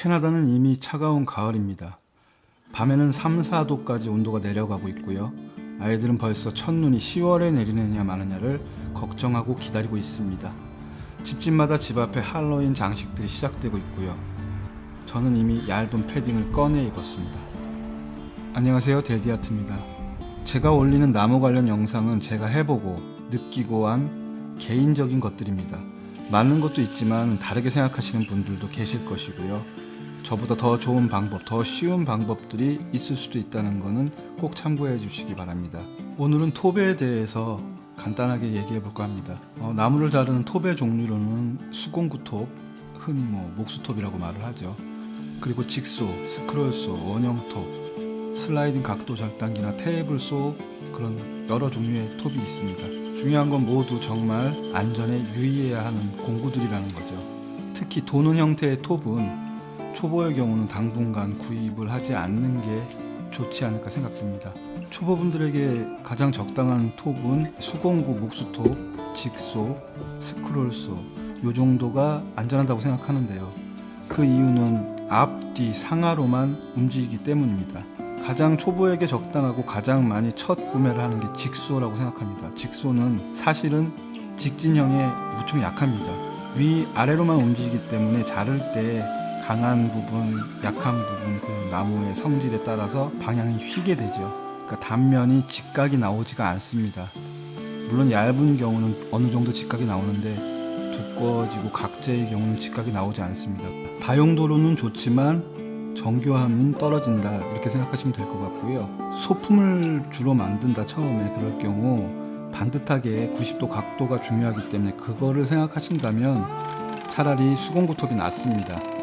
캐나다는 이미 차가운 가을입니다. 밤에는 3, 4도까지 온도가 내려가고 있고요. 아이들은 벌써 첫눈이 10월에 내리느냐 마느냐를 걱정하고 기다리고 있습니다. 집집마다 집 앞에 할로윈 장식들이 시작되고 있고요. 저는 이미 얇은 패딩을 꺼내 입었습니다. 안녕하세요. 데디아트입니다. 제가 올리는 나무 관련 영상은 제가 해보고 느끼고 한 개인적인 것들입니다. 맞는 것도 있지만 다르게 생각하시는 분들도 계실 것이고요. 저보다 더 좋은 방법, 더 쉬운 방법들이 있을 수도 있다는 것은 꼭 참고해 주시기 바랍니다. 오늘은 톱에 대해서 간단하게 얘기해 볼까 합니다. 어, 나무를 자르는 톱의 종류로는 수공구 톱, 흔히 뭐 목수톱이라고 말을 하죠. 그리고 직소, 스크롤소, 원형톱, 슬라이딩 각도 절단기나 테이블소 그런 여러 종류의 톱이 있습니다. 중요한 건 모두 정말 안전에 유의해야 하는 공구들이라는 거죠. 특히 도는 형태의 톱은 초보의 경우는 당분간 구입을 하지 않는 게 좋지 않을까 생각됩니다. 초보분들에게 가장 적당한 톱은 수공구 목수톱, 직소, 스크롤소 요 정도가 안전하다고 생각하는데요. 그 이유는 앞, 뒤 상하로만 움직이기 때문입니다. 가장 초보에게 적당하고 가장 많이 첫 구매를 하는 게 직소라고 생각합니다. 직소는 사실은 직진형에 무척 약합니다. 위 아래로만 움직이기 때문에 자를 때 강한 부분, 약한 부분 그 나무의 성질에 따라서 방향이 휘게 되죠. 그러니까 단면이 직각이 나오지가 않습니다. 물론 얇은 경우는 어느 정도 직각이 나오는데 두꺼워지고 각재의 경우는 직각이 나오지 않습니다. 다용도로는 좋지만 정교함은 떨어진다 이렇게 생각하시면 될 것 같고요. 소품을 주로 만든다 처음에 그럴 경우 반듯하게 90도 각도가 중요하기 때문에 그거를 생각하신다면 차라리 수공구 톱이 낫습니다.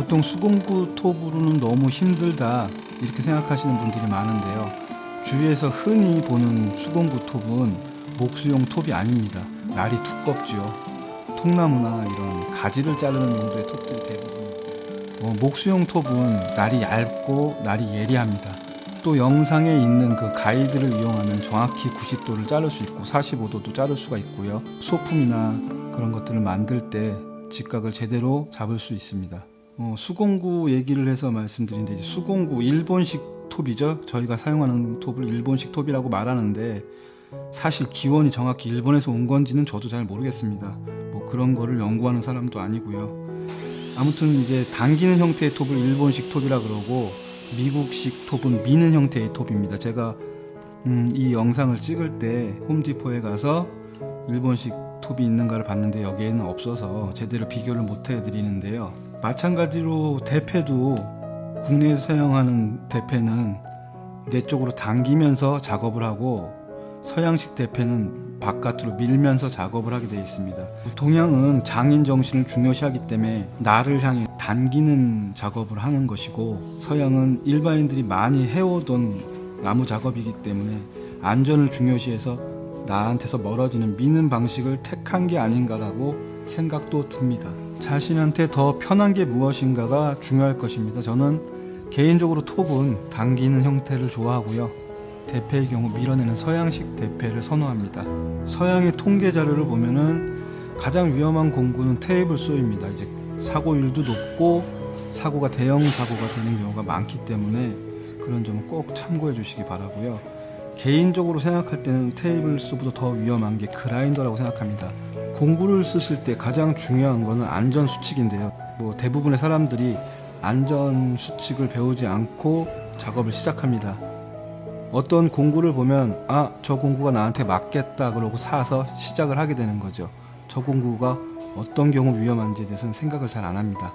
보통 수공구 톱으로는 너무 힘들다 이렇게 생각하시는 분들이 많은데요. 주위에서 흔히 보는 수공구 톱은 목수용 톱이 아닙니다. 날이 두껍죠. 통나무나 이런 가지를 자르는 용도의 톱들이 대부분. 어, 목수용 톱은 날이 얇고 날이 예리합니다. 또 영상에 있는 그 가이드를 이용하면 정확히 90도를 자를 수 있고 45도도 자를 수가 있고요. 소품이나 그런 것들을 만들 때 직각을 제대로 잡을 수 있습니다. 어, 수공구 얘기를 해서 말씀드린데 이제 수공구 일본식 톱이죠. 저희가 사용하는 톱을 일본식 톱이라고 말하는데 사실 기원이 정확히 일본에서 온 건지는 저도 잘 모르겠습니다. 뭐 그런 거를 연구하는 사람도 아니고요. 아무튼 이제 당기는 형태의 톱을 일본식 톱이라 그러고 미국식 톱은 미는 형태의 톱입니다. 제가 음, 이 영상을 찍을 때 홈디포에 가서 일본식 톱이 있는가를 봤는데 여기에는 없어서 제대로 비교를 못 해드리는데요. 마찬가지로 대패도 국내에서 사용하는 대패는 내 쪽으로 당기면서 작업을 하고 서양식 대패는 바깥으로 밀면서 작업을 하게 되어 있습니다. 동양은 장인 정신을 중요시하기 때문에 나를 향해 당기는 작업을 하는 것이고 서양은 일반인들이 많이 해오던 나무 작업이기 때문에 안전을 중요시해서 나한테서 멀어지는 미는 방식을 택한 게 아닌가라고 생각도 듭니다. 자신한테 더 편한 게 무엇인가가 중요할 것입니다. 저는 개인적으로 톱은 당기는 형태를 좋아하고요. 대패의 경우 밀어내는 서양식 대패를 선호합니다. 서양의 통계 자료를 보면은 가장 위험한 공구는 테이블 소입니다. 이제 사고율도 높고 사고가 대형 사고가 되는 경우가 많기 때문에 그런 점은 꼭 참고해 주시기 바라고요. 개인적으로 생각할 때는 테이블 소보다 더 위험한 게 그라인더라고 생각합니다. 공구를 쓰실 때 가장 중요한 거는 안전 수칙인데요. 뭐 대부분의 사람들이 안전 수칙을 배우지 않고 작업을 시작합니다. 어떤 공구를 보면 아 저 공구가 나한테 맞겠다 그러고 사서 시작을 하게 되는 거죠. 저 공구가 어떤 경우 위험한지에 대해서는 생각을 잘 안 합니다.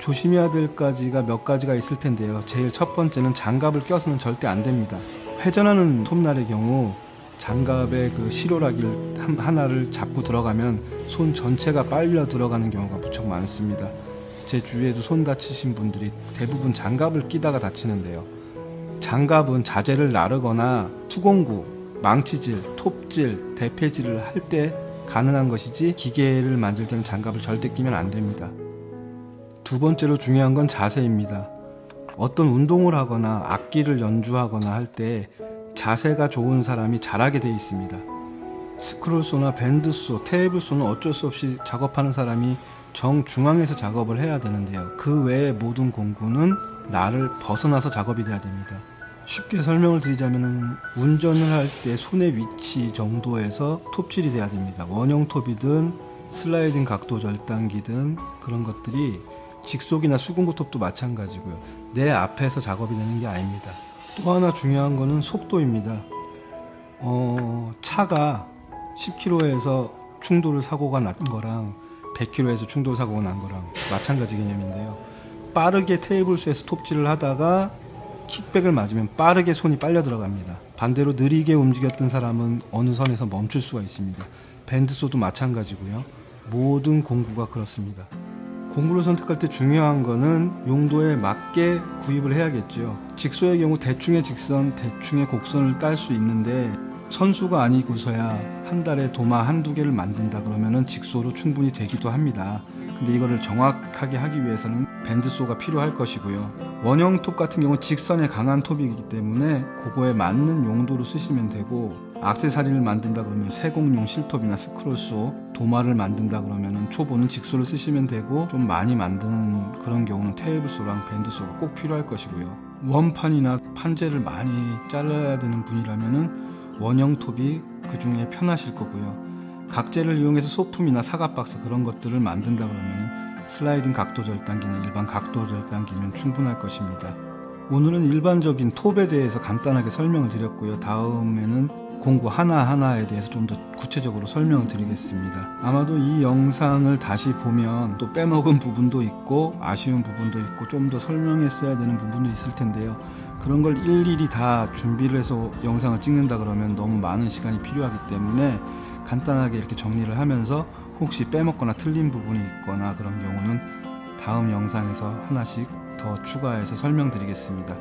조심해야 될 가지가 몇 가지가 있을 텐데요. 제일 첫 번째는 장갑을 껴서는 절대 안 됩니다. 회전하는 톱날의 경우 장갑의 그 실오라기를 한- 하나를 잡고 들어가면 손 전체가 빨려 들어가는 경우가 무척 많습니다. 제 주위에도 손 다치신 분들이 대부분 장갑을 끼다가 다치는데요. 장갑은 자재를 나르거나 수공구, 망치질, 톱질, 대패질을 할 때 가능한 것이지 기계를 만질 때는 장갑을 절대 끼면 안 됩니다. 두 번째로 중요한 건 자세입니다. 어떤 운동을 하거나 악기를 연주하거나 할 때 자세가 좋은 사람이 잘하게 되어 있습니다. 스크롤소나 밴드소, 테이블소는 어쩔 수 없이 작업하는 사람이 정중앙에서 작업을 해야 되는데요. 그 외의 모든 공구는 나를 벗어나서 작업이 돼야 됩니다. 쉽게 설명을 드리자면 운전을 할 때 손의 위치 정도에서 톱질이 돼야 됩니다. 원형 톱이든 슬라이딩 각도 절단기든 그런 것들이 직속이나 수공구 톱도 마찬가지고요. 내 앞에서 작업이 되는 게 아닙니다. 또 하나 중요한 거는 속도입니다. 어, 차가 10km에서 충돌 사고가 난 거랑 100km에서 충돌 사고가 난 거랑 마찬가지 개념인데요. 빠르게 테이블수에서 톱질을 하다가 킥백을 맞으면 빠르게 손이 빨려 들어갑니다. 반대로 느리게 움직였던 사람은 어느 선에서 멈출 수가 있습니다. 밴드소도 마찬가지고요. 모든 공구가 그렇습니다. 공구를 선택할 때 중요한 거는 용도에 맞게 구입을 해야겠죠. 직소의 경우 대충의 직선, 대충의 곡선을 딸 수 있는데 선수가 아니고서야 한 달에 도마 한두 개를 만든다 그러면은 직소로 충분히 되기도 합니다. 근데 이거를 정확하게 하기 위해서는 밴드소가 필요할 것이고요. 원형 톱 같은 경우는 직선에 강한 톱이기 때문에 그거에 맞는 용도로 쓰시면 되고 악세사리를 만든다 그러면 세공용 실톱이나 스크롤소, 도마를 만든다 그러면 초보는 직소를 쓰시면 되고 좀 많이 만드는 그런 경우는 테이블소랑 밴드소가 꼭 필요할 것이고요. 원판이나 판재를 많이 잘라야 되는 분이라면은 원형 톱이 그 중에 편하실 거고요. 각재를 이용해서 소품이나 사각박스 그런 것들을 만든다 그러면 슬라이딩 각도 절단기나 일반 각도 절단기면 충분할 것입니다. 오늘은 일반적인 톱에 대해서 간단하게 설명을 드렸고요. 다음에는 공구 하나하나에 대해서 좀 더 구체적으로 설명을 드리겠습니다. 아마도 이 영상을 다시 보면 또 빼먹은 부분도 있고 아쉬운 부분도 있고 좀 더 설명했어야 되는 부분도 있을 텐데요. 그런 걸 일일이 다 준비를 해서 영상을 찍는다 그러면 너무 많은 시간이 필요하기 때문에 간단하게 이렇게 정리를 하면서 혹시 빼먹거나 틀린 부분이 있거나 그런 경우는 다음 영상에서 하나씩 더 추가해서 설명드리겠습니다.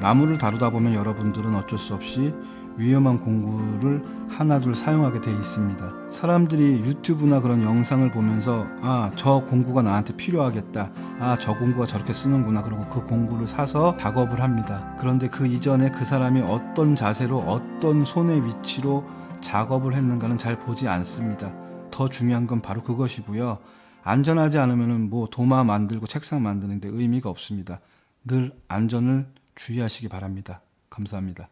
나무를 다루다 보면 여러분들은 어쩔 수 없이 위험한 공구를 하나둘 사용하게 돼 있습니다. 사람들이 유튜브나 그런 영상을 보면서 아, 저 공구가 나한테 필요하겠다. 아, 저 공구가 저렇게 쓰는구나. 그리고 그 공구를 사서 작업을 합니다. 그런데 그 이전에 그 사람이 어떤 자세로 어떤 손의 위치로 작업을 했는가는 잘 보지 않습니다. 더 중요한 건 바로 그것이고요. 안전하지 않으면 뭐 도마 만들고 책상 만드는데 의미가 없습니다. 늘 안전을 주의하시기 바랍니다. 감사합니다.